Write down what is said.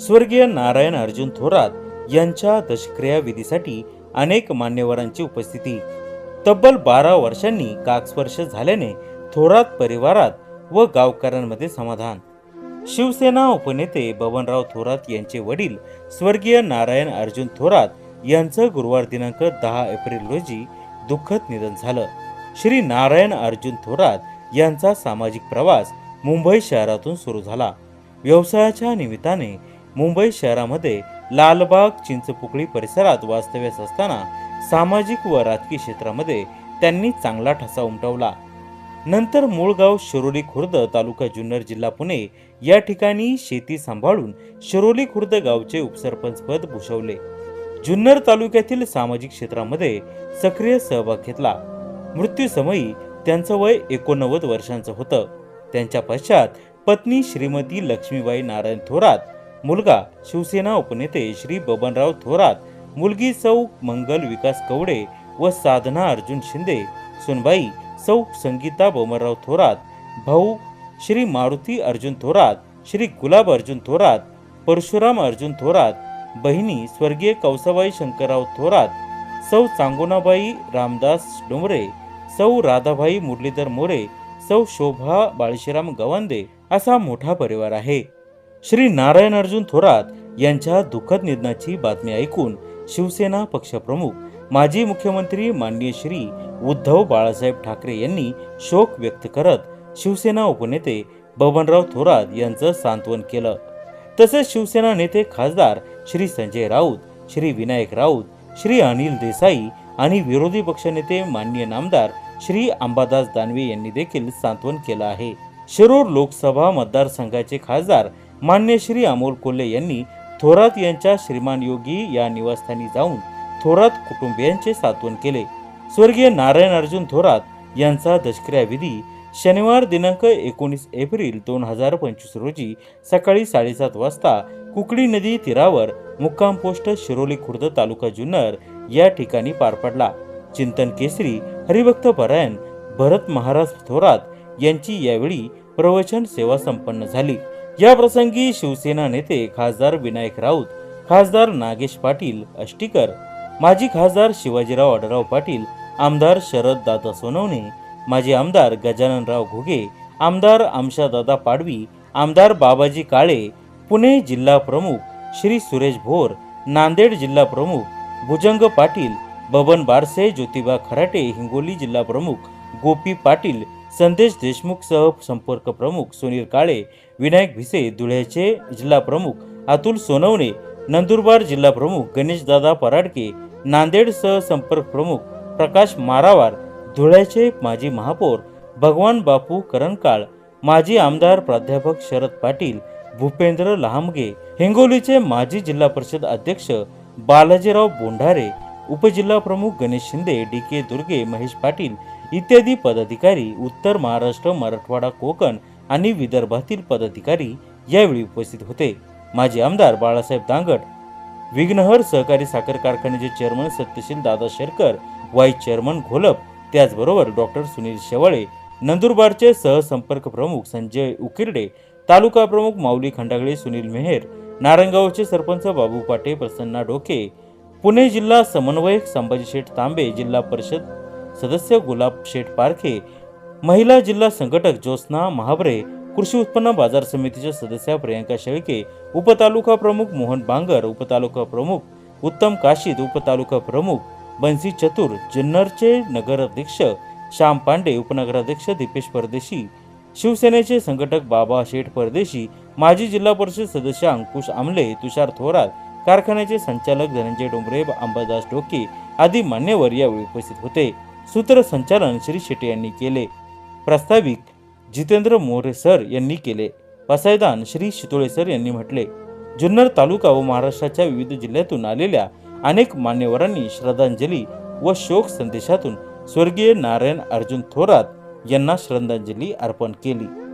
स्वर्गीय नारायण अर्जुन थोरात यांच्या दशक्रिया विधीसाठी अनेक मान्यवरांची उपस्थिती. तब्बल बारा वर्षांनी काकस्पर्श झाल्याने थोरात परिवारात व गावकऱ्यांमध्ये समाधान. शिवसेना उपनेते बबनराव थोरात यांचे वडील स्वर्गीय नारायण अर्जुन थोरात यांचं गुरुवार दिनांक दहा एप्रिल रोजी दुःखद निधन झालं. श्री नारायण अर्जुन थोरात यांचा सामाजिक प्रवास मुंबई शहरातून सुरू झाला. व्यवसायाच्या निमित्ताने मुंबई शहरामध्ये लालबाग चिंचपुकळी परिसरात वास्तव्यास असताना सामाजिक व राजकीय क्षेत्रामध्ये त्यांनी चांगला ठसा उमटवला. नंतर मूळ गाव शिरोली खुर्द तालुका जुन्नर जिल्हा पुणे या ठिकाणी शेती सांभाळून शिरोली खुर्द गावचे उपसरपंच पद भूषवले. जुन्नर तालुक्यातील सामाजिक क्षेत्रामध्ये सक्रिय सहभाग घेतला. मृत्यूसमयी त्यांचं वय एकोणनव्वद वर्षांचं होतं. त्यांच्या पश्चात पत्नी श्रीमती लक्ष्मीबाई नारायण थोरात मुलगा शिवसेना उपनेते श्री बबनराव थोरात मुलगी सौ मंगल विकास कवडे व साधना अर्जुन शिंदे सुनबाई सौ संगीता बबनराव थोरात भाऊ श्री मारुती अर्जुन थोरात श्री गुलाब अर्जुन थोरात परशुराम अर्जुन थोरात बहिणी स्वर्गीय कौसाबाई शंकरराव थोरात सौ चांगोनाबाई रामदास डोंगरे सौ राधाबाई मुरलीधर मोरे सौ शोभा बाळशीराम गवांदे असा मोठा परिवार आहे. श्री नारायण अर्जुन थोरात यांच्या दुःखद निधनाची बातमी ऐकून शिवसेना पक्षप्रमुख माजी मुख्यमंत्री माननीय श्री उद्धव बाळासाहेब ठाकरे यांनी शोक व्यक्त करत शिवसेना उपनेते बबनराव थोरात यांचं सांत्वन केलं. तसेच शिवसेना नेते खासदार श्री संजय राऊत श्री विनायक राऊत श्री अनिल देसाई आणि विरोधी पक्षनेते माननीय नामदार श्री अंबादास दानवे यांनी देखील सांत्वन केलं आहे. शिरूर लोकसभा मतदारसंघाचे खासदार मान्य श्री अमोल कोल्हे यांनी थोरात यांच्या श्रीमान योगी या निवासस्थानी जाऊन थोरात कुटुंबियांचे सांत्वन केले. स्वर्गीय नारायण अर्जुन थोरात यांचा दशक्रियाविधी शनिवार दिनांक एकोणीस एप्रिल दोन हजार पंचवीस रोजी सकाळी साडेसात वाजता कुकडी नदी तीरावर मुक्काम पोस्ट शिरोली खुर्द तालुका जुन्नर या ठिकाणी पार पडला. चिंतन केसरी हरिभक्त परायण भरत महाराज थोरात यांची यावेळी प्रवचन सेवा संपन्न झाली. या प्रसंगी शिवसेना नेते खासदार विनायक राऊत खासदार नागेश पाटील अष्टीकर माजी खासदार शिवाजीराव आडराव पाटील आमदार शरद दादा सोनवणे माजी आमदार गजाननराव घुगे आमदार आमशादादा पाडवी आमदार बाबाजी काळे पुणे जिल्हा प्रमुख श्री सुरेश भोर नांदेड जिल्हा प्रमुख भुजंग पाटील बबन बारसे ज्योतिबा खराटे हिंगोली जिल्हा प्रमुख गोपी पाटील संदेश देशमुख सह संपर्क प्रमुख सुनील काळे विनायक भिसे धुळ्याचे जिल्हा प्रमुख अतुल सोनवणे नंदुरबार जिल्हा प्रमुख गणेशदादा पराडके नांदेड सह संपर्क प्रमुख प्रकाश मारावार धुळ्याचे माजी महापौर भगवान बापू करणकाळ माजी आमदार प्राध्यापक शरद पाटील भूपेंद्र लहामगे हिंगोलीचे माजी जिल्हा परिषद अध्यक्ष बालाजीराव बोंढारे उपजिल्हा प्रमुख गणेश शिंदे डी के दुर्गे महेश पाटील इत्यादी पदाधिकारी उत्तर महाराष्ट्र मराठवाडा कोकण आणि विदर्भातील पदाधिकारी यावेळी उपस्थित होते. माजी आमदार बाळासाहेब दांगट विघ्नहर सहकारी साखर कारखान्याचे चेअरमन सत्यशील दादा शेरकर वाईस चेअरमन घोलप त्याचबरोबर डॉक्टर सुनील शेवाळे नंदुरबारचे सहसंपर्क प्रमुख संजय उकिरडे तालुका प्रमुख माऊली खंडागळे सुनील मेहेर नारंगावचे सरपंच बाबू पाटे प्रसन्ना डोके पुणे जिल्हा समन्वयक संभाजी शेठ तांबे जिल्हा परिषद सदस्य गुलाब शेठ पारखे महिला जिल्हा संघटक ज्योत्स्ना महाबरे कृषी उत्पन्न बाजार समितीच्या सदस्या प्रियंका शेळके उपतालुका प्रमुख मोहन बांगर उपतालुका प्रमुख उत्तम काशीद उपतालुका प्रमुख बन्सी चतुर जुन्नरचे नगराध्यक्ष श्याम पांडे उपनगराध्यक्ष दीपेश परदेशी शिवसेनेचे संघटक बाबा शेठ परदेशी माजी जिल्हा परिषद सदस्य अंकुश आमले तुषार थोरात कारखान्याचे संचालक धनंजय डोंबरे अंबादास डोके आदी मान्यवर यावेळी उपस्थित होते. सूत्रसंचालन श्री शेटे यांनी केले. प्रास्ताविक जितेंद्र मोरे सर यांनी केले. पसायदान श्री शितोळे सर यांनी म्हटले. जुन्नर तालुका व महाराष्ट्राच्या विविध जिल्ह्यातून आलेल्या अनेक मान्यवरांनी श्रद्धांजली व शोक संदेशातून स्वर्गीय नारायण अर्जुन थोरात यांना श्रद्धांजली अर्पण केली.